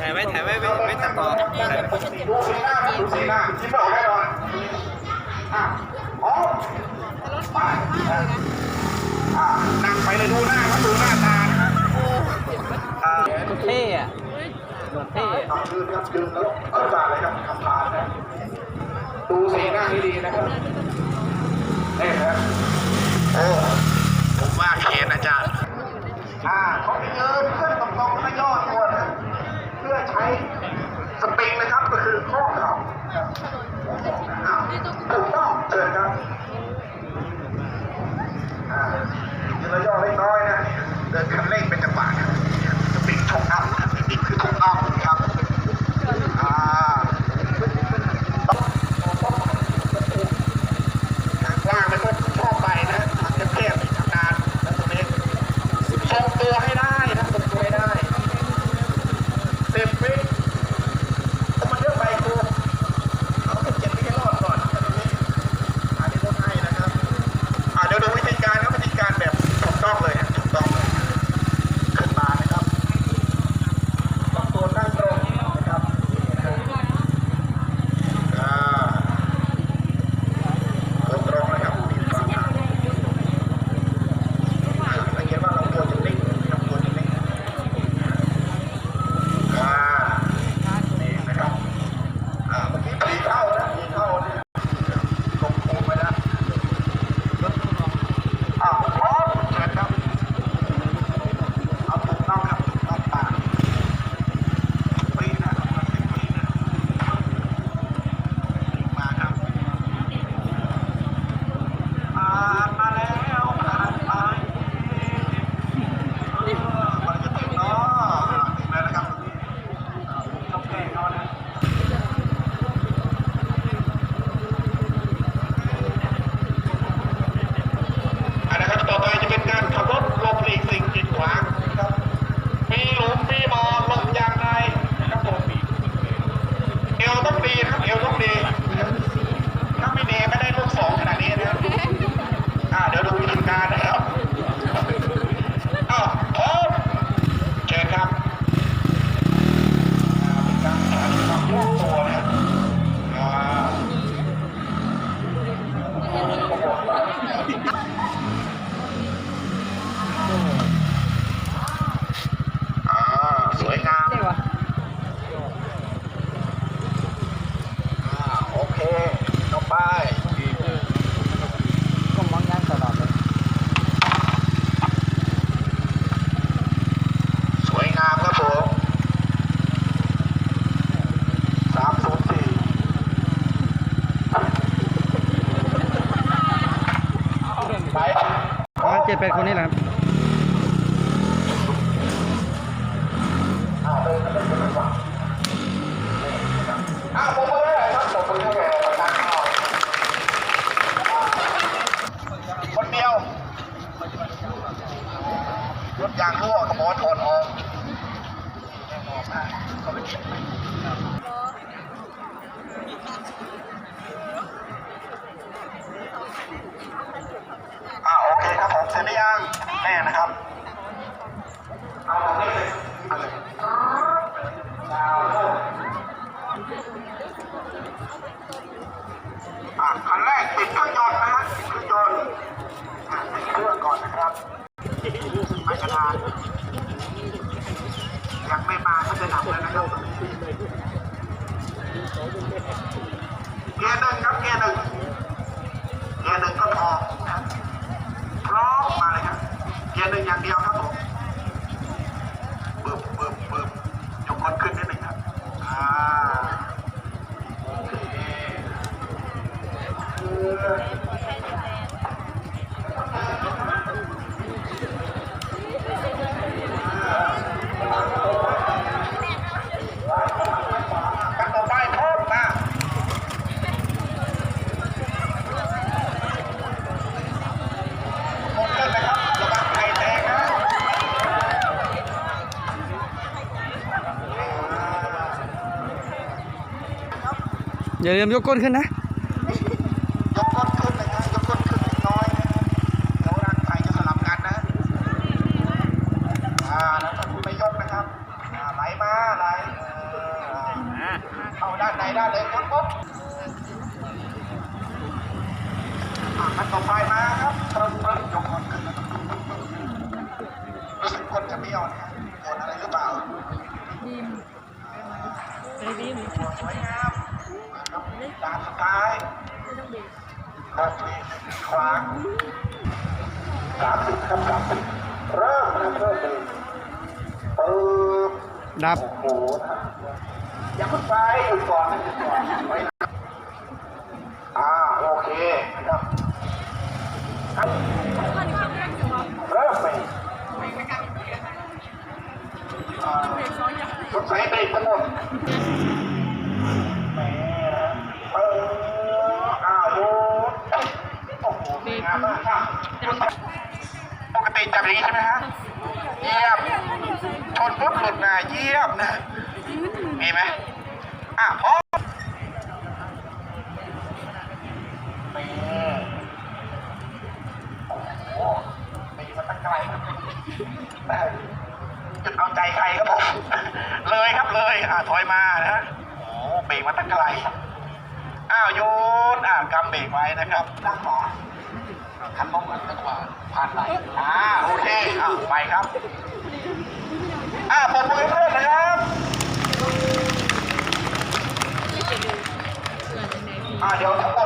ถ่ายไว้ถ่ายไว้ไม่ไม่ตัดต่อถ่ายดูสีหน้าดูสีหน้าคิดไม่ออกแน่นอนอะอ๋อไปนั่งไปเลยดูหน้าครับดูหน้าตาเท่อะเท่อะยืนครับยืนแล้วตั้งตาเลยครับทำผ่านนะดูสีหน้าดีๆนะครับเท่ครับ เราย่อเล็กน้อยนะเดิดคำเร่ง เป็นคนนี้แหละครับคนเดียวรถยางรั่วขโมยถอดออกายังไม่มาก็จะหนักแล้วนะครับเกียร์หนึ่งครับเกียร์หนึ่งเกียร์หนึ่งก็พอพร้อมมาเลยครับเกียร์หนึ่งอย่างเดียวครับผมบึ้มบึ้มบึ้บยกคนขึ้นนิดหนึ่งครับอ่าโอเค อย่าลืมยกก้นขึ้นนะยกก้นขึ้นนะยกก้นขึ้นเล็น้อยเดี๋ยวร่างกายจะสลับกันนะอ่าแล้วก็คุณไปยกนะครับอ่าไหลมาไหลเข้าด้านในด้านเลยครับปุ๊บมันต่อไปมาครับเริ่มเริ่มยกก้นขึ้นรู้สึกก้นจะไม่ย่อนนะโดนอะไรหรือเปล่าดีมดีมสวยงาม ด่านสุดท้ายหกลีขวาสามสิบครับสามสิบเริ่มนะเริ่มเลยปึ๊บดับ โอ้โหนะอย่าเพิ่งไปหยุดก่อนนะหยุดก่อนไว้นะอ่าโอเคนะครับเริ่มไปอ่าสงสัยเบรกทั้งหมด แหมเอออ้าวโยนโอ้โหสวยงามมากครับ ปกติจับอย่างนี้ใช่ไหมฮะเยี่ยมชนปุ๊บหลุดนะเยี่ยมนะมีไหมอะพร้อมแหมโอ้โหมีมาตั้งไกลจุดเอาใจใครครับผมเลยครับเลยอะถอยมานะโอ้เบรกมาตั้งไกลอ้าวโยนอ่ากำเบรกไว้นะครับด้านขวาคันลงกันดีกว่าผ่านไหลอ่าโอเคอ่าไปครับอ่าปมมือให้เพื่อนนะครับอ่าเดี๋ยวทั้งหมด